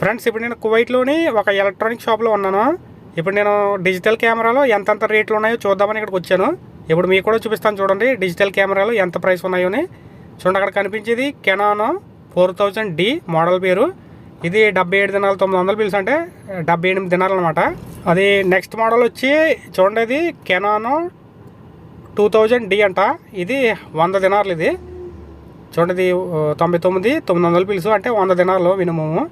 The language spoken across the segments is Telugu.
ఫ్రెండ్స్ ఇప్పుడు నేను కువైట్లోని ఒక ఎలక్ట్రానిక్ షాప్లో ఉన్నాను. ఇప్పుడు నేను డిజిటల్ కెమెరాలో ఎంతెంత రేట్లు ఉన్నాయో చూద్దామని ఇక్కడికి వచ్చాను. ఇప్పుడు మీకు కూడా చూపిస్తాను చూడండి డిజిటల్ కెమెరాలు ఎంత ప్రైస్ ఉన్నాయో అని. చూడండి అక్కడ కనిపించేది Canon four thousand D model పేరు. ఇది డెబ్బై ఏడు దినాలు తొమ్మిది వందలు బిల్స్ అంటే డెబ్బై ఎనిమిది దినాలు అనమాట అది నెక్స్ట్ మోడల్ వచ్చి చూడండి ఇది కెనాన్ టూ థౌజండ్ డి అంట. ఇది వంద దినార్లు ఇది. చూడండి ఇది తొంభై తొమ్మిది తొమ్మిది వందలు పిలుసు అంటే వంద దినాలు మినిమము.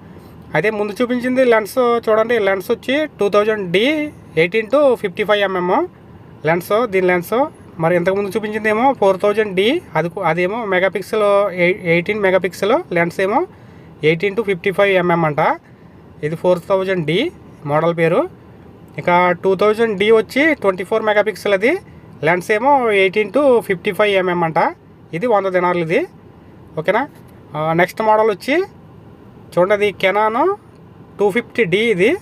అయితే ముందు చూపించింది లెన్స్ చూడండి లెన్స్ వచ్చి two thousand D eighteen to fifty five mm. Lens దీని లెన్స్. మరి ఇంతకుముందు చూపించింది ఏమో ఫోర్ థౌజండ్ డి. అది కు- అదేమో మెగాపిక్సెల్ ఎయిటీన్ మెగాపిక్సెల్ లెన్స్ ఏమో eighteen to fifty five mm అంట. ఇది ఫోర్ థౌజండ్ డి మోడల్ పేరు. ఇక టూ థౌజండ్ డి వచ్చి ట్వంటీ ఫోర్ మెగాపిక్సెల్ అది. లెన్స్ ఏమో eighteen to fifty five mm అంట. ఇది వంద దినాలు ఇది. ఓకేనా? నెక్స్ట్ మోడల్ వచ్చి చూడండి అది కెనాన్ టూ ఫిఫ్టీ డి ఇది.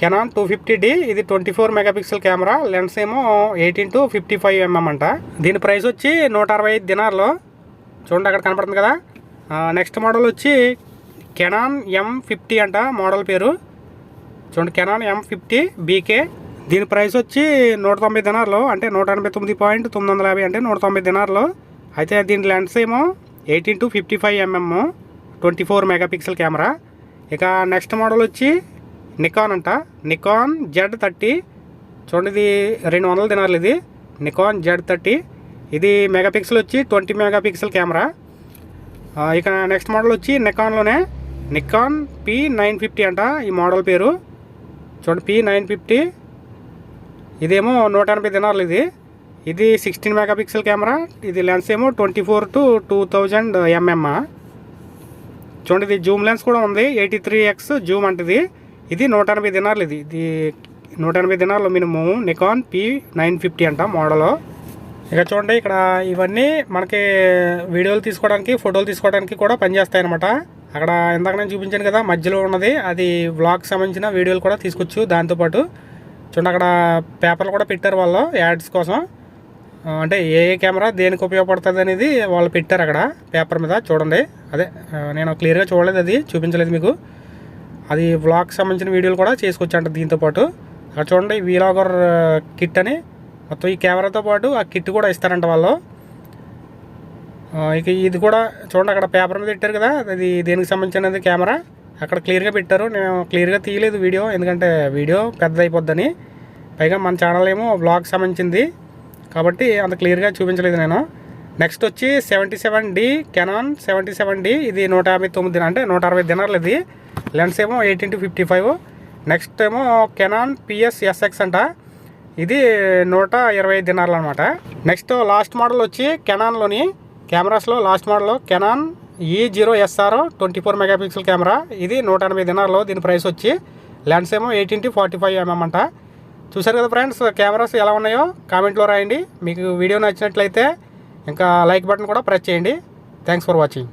కెనాన్ టూ ఫిఫ్టీ డి ఇది twenty four megapixel camera lens ఏమో eighteen to fifty five mm అంట. దీని ప్రైస్ వచ్చి నూట అరవై ఐదు దినార్లు. చూడండి అక్కడ కనపడుతుంది కదా. నెక్స్ట్ మోడల్ వచ్చి కెనాన్ ఎం ఫిఫ్టీ అంట మోడల్ పేరు. చూడండి కెనాన్ ఎం ఫిఫ్టీ బీకే దీని ప్రైస్ వచ్చి నూట తొంభై దినార్లు. అంటే నూట ఎనభై తొమ్మిది పాయింట్ తొమ్మిది వందల యాభై అంటే నూట తొంభై దినార్లు. అయితే దీని లెన్స్ ఏమో eighteen to fifty five mm twenty four megapixel camera. ఇక నెక్స్ట్ మోడల్ వచ్చి నికాన్ అంట. Nikon Z thirty. చూడండి ఇది రెండు వందల తినాలి ఇది. Nikon Z thirty. ఇది మెగాపిక్సెల్ వచ్చి ట్వంటీ మెగాపిక్సెల్ కెమెరా. ఇక నెక్స్ట్ మోడల్ వచ్చి నికాన్లోనే నికాన్ పి నైన్ ఫిఫ్టీ అంట ఈ మోడల్ పేరు. చూడండి పి నైన్ ఫిఫ్టీ. ఇదేమో నూట ఎనభై తినాలి ఇది. ఇది సిక్స్టీన్ మెగాపిక్సెల్ కెమెరా. ఇది లెన్స్ ఏమో twenty four to two thousand mm చూడండి ఇది జూమ్ లెన్స్ కూడా ఉంది. ఎయిటీ త్రీ ఎక్స్ జూమ్ అంటది. ఇది నూట ఎనభై దినార్లు ఇది. ఇది నూట ఎనభై దినార్లు minimum Nikon P nine fifty అంట మోడల్. ఇక చూడండి ఇక్కడ ఇవన్నీ మనకి వీడియోలు తీసుకోవడానికి ఫోటోలు తీసుకోవడానికి కూడా పనిచేస్తాయి అనమాట అక్కడ ఇందాక నేను చూపించాను కదా మధ్యలో ఉన్నది. అది వ్లాగ్ సంబంధించిన వీడియోలు కూడా తీసుకొచ్చు దాంతోపాటు చూడండి అక్కడ పేపర్లు కూడా పెట్టారు వాళ్ళు యాడ్స్ కోసం. అంటే ఏ ఏ కెమెరా దేనికి ఉపయోగపడుతుంది అనేది వాళ్ళు పెట్టారు అక్కడ పేపర్ మీద చూడండి. అదే నేను క్లియర్గా చూడలేదు అది చూపించలేదు మీకు. అది వ్లాగ్ సంబంధించిన వీడియోలు కూడా చేసుకోవచ్చు దీంతోపాటు దీంతో పాటు. అక్కడ చూడండి వీలాగర్ కిట్ అని. మొత్తం ఈ కెమెరాతో పాటు ఆ కిట్ కూడా ఇస్తారంట వాళ్ళు. ఇక ఇది కూడా చూడండి అక్కడ పేపర్ మీద పెట్టారు కదా అది దేనికి సంబంధించినది కెమెరా. అక్కడ క్లియర్గా పెట్టారు. నేను క్లియర్గా తీయలేదు వీడియో ఎందుకంటే వీడియో పెద్ద అయిపోద్దని పైగా మన ఛానల్ ఏమో బ్లాగ్ సంబంధించింది. కాబట్టి అంత క్లియర్గా చూపించలేదు నేను. నెక్స్ట్ వచ్చి seventy seven D Canon seventy seven D ఇది నూట యాభై తొమ్మిది అంటే నూట అరవై దినార్లు ఇది. లెన్స్ ఏమో eighteen to fifty five next ఏమో కెనాన్ పిఎస్ ఎస్ఎక్స్ అంట. ఇది నూట ఇరవై ఐదు దినార్లు అనమాట నెక్స్ట్ లాస్ట్ మోడల్ వచ్చి కెనాన్లోని కెమెరాస్లో లాస్ట్ మోడల్ కెనాన్ ఈ zero SR twenty four megapixel camera. ఇది నూట ఎనభై దినార్లు దీని ప్రైస్ వచ్చి లెన్స్ ఏమో eighteen to forty five mm అంట. చూసారు కదా ఫ్రెండ్స్ కెమెరాస్ ఎలా ఉన్నాయో కామెంట్లో రాయండి. మీకు వీడియో నచ్చినట్లయితే ఇంకా లైక్ బటన్ కూడా ప్రెస్ చేయండి. Thanks for watching